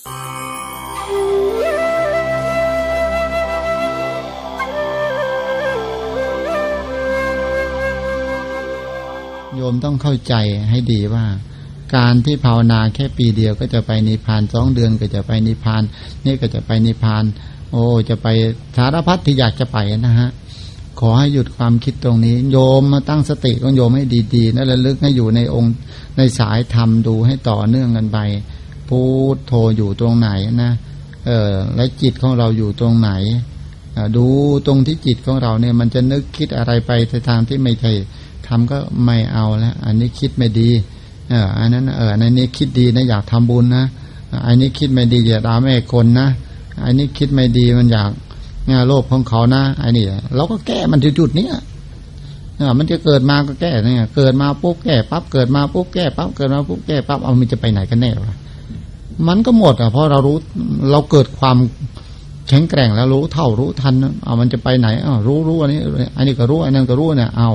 โยมต้องเข้าใจให้ดีว่า การที่ภาวนาแค่ปีเดียวก็จะไปนิพพานสองเดือนก็จะไปนิพพาน นี่ก็จะไปนิพพาน โอ้จะไปสารพัดที่อยากจะไปนะฮะขอให้หยุดความคิดตรงนี้ โยมมาตั้งสติของโยมให้ดีๆนะระลึกให้อยู่ในองค์ในสายธรรมดูให้ต่อเนื่องกันไป พูดโทอยู่ตรงไหนนะเออและจิตของเราอยู่ตรงไหนดูตรงที่จิตของเราเนี่ย มันจะนึกคิดอะไรไปในทางที่ไม่ใช่ทำก็ไม่เอาแล้ว อันนี้คิดไม่ดี เอออันนั้น เอออันนี้คิดดีนะอยากทำบุญนะอันนี้คิดไม่ดีอย่าด่าแม่คนนะอันนี้คิดไม่ดีมันอยากเนี่ยโลภของเขานะอ้นี่เราก็แก้มันจุดๆเนี้ยเออมันจะเกิดมาก็แก้เนี่ยเกิดมาปุ๊บแก้ปั๊บเกิดมาปุ๊บแก้ปั๊บเกิดมาปุ๊บแก้ปั๊บเอามันจะไปไหนกันแน่วะ มันก็หมดอะเพราะเรารู้เราเกิดความแข็งแกร่งแล้วรู้เท่ารู้ทันเอามันจะไปไหนอ้าวรู้รู้อันนี้ อันนี้ก็รู้ อันนั้นก็รู้เนี่ยเอา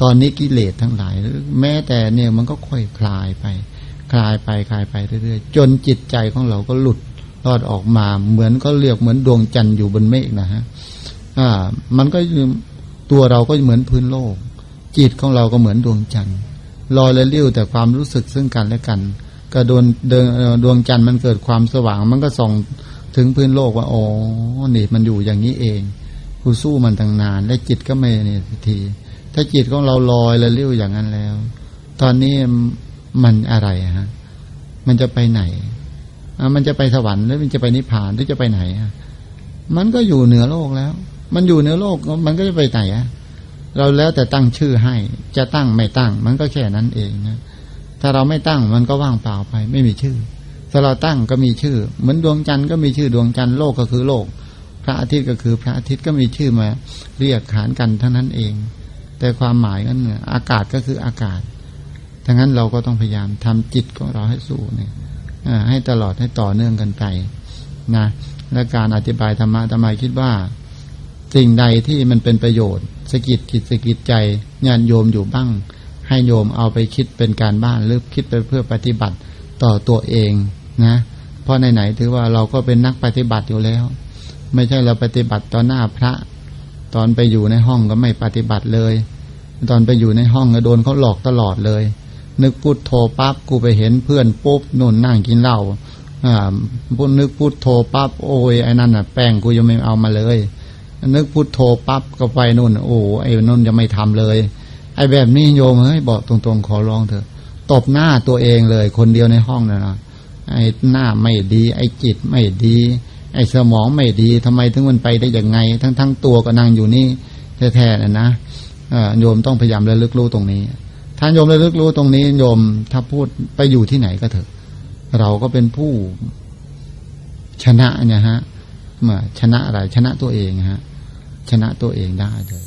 ตอนนี้กิเลสทั้งหลาย แม้แต่เนี่ยมันก็ค่อยคลายไป คลายไปคลายไปเรื่อยๆจนจิตใจของเราก็หลุดรอดออกมา เหมือนก็เรียกเหมือนดวงจันทร์อยู่บนเมฆนะฮะอ่า มันก็ตัวเราก็เหมือนพื้นโลก จิตของเราก็เหมือนดวงจันทร์ลอยและเลี้ยวแต่ความรู้สึกซึ่งกันและกัน ก็ดวงเดินดวงจันทร์มันเกิดความสว่าง มันก็ส่องถึงพื้นโลกว่าอ๋อนี่มันอยู่อย่างนี้เองกูสู้มันตั้งนาน และจิตก็ไม่เนี่ยที ถ้าจิตของเราลอยและเลี้ยวอย่างนั้นแล้ว ตอนนี้มันอะไรฮะ มันจะไปไหนอมันจะไปสวรรค์หรือมันจะไปนิพพานหรือจะไปไหนอะมันก็อยู่เหนือโลกแล้ว มันอยู่เหนือโลกมันก็จะไปไหนอะเราแล้วแต่ตั้งชื่อให้ จะตั้งไม่ตั้ง มันก็แค่นั้นเองนะ ถ้าเราไม่ตั้งมันก็ว่างเปล่าไป ไม่มีชื่อ ถ้าเราตั้งก็มีชื่อ เหมือนดวงจันทร์ก็มีชื่อดวงจันทร์โลกก็คือโลก พระอาทิตย์ก็คือพระอาทิตย์ก็มีชื่อมา เรียกขานกันเท่านั้นเอง แต่ความหมายนั้นเนี่ยอากาศก็คืออากาศทั้งนั้นเราก็ต้องพยายามทำจิตของเราให้สู่เนี่ยให้ตลอดให้ต่อเนื่องกันไปนะและการอธิบายธรรมะทำไมคิดว่า สิ่งใดที่มันเป็นประโยชน์สกิดจิตสกิดใจญาติโยมอยู่บ้าง ให้โยมเอาไปคิดเป็นการบ้านหรือคิดไปเพื่อปฏิบัติต่อตัวเองนะ เพราะไหนๆถือว่าเราก็เป็นนักปฏิบัติอยู่แล้ว ไม่ใช่เราปฏิบัติต่อหน้าพระ ตอนไปอยู่ในห้องก็ไม่ปฏิบัติเลย ตอนไปอยู่ในห้องก็โดนเขาหลอกตลอดเลย นึกพูดโทรปั๊บกูไปเห็นเพื่อนปุ๊บนุ่นนั่งกินเหล้าอ่าพูดนึกพูดโทรปั๊บโอ้ยไอ้นั่นน่ะแป้งกูยังไม่เอามาเลยนึกพูดโทรปั๊บก็ไปนู่น โอ้ไอ้นู่นจะไม่ทำเลย ไอ้แบบนี้โยมเฮ้ยบอกตรงๆ ขอร้องเถอะ ตบหน้าตัวเองเลย คนเดียวในห้องน่ะนะไอ้หน้าไม่ดี ไอ้จิตไม่ดี ไอ้สมองไม่ดีทำไมถึงมันไปได้ยังไง ทั้งทั้งตัวก็นั่งอยู่นี่แท้ๆนะนะโยมต้องพยายามระลึกรู้ตรงนี้ถ้าโยมระลึกรู้ตรงนี้โยมถ้าพูดไปอยู่ที่ไหนก็เถอะ เราก็เป็นผู้ชนะเนี่ยฮะมาชนะอะไรชนะตัวเองฮะ ชนะตัวเองได้เลย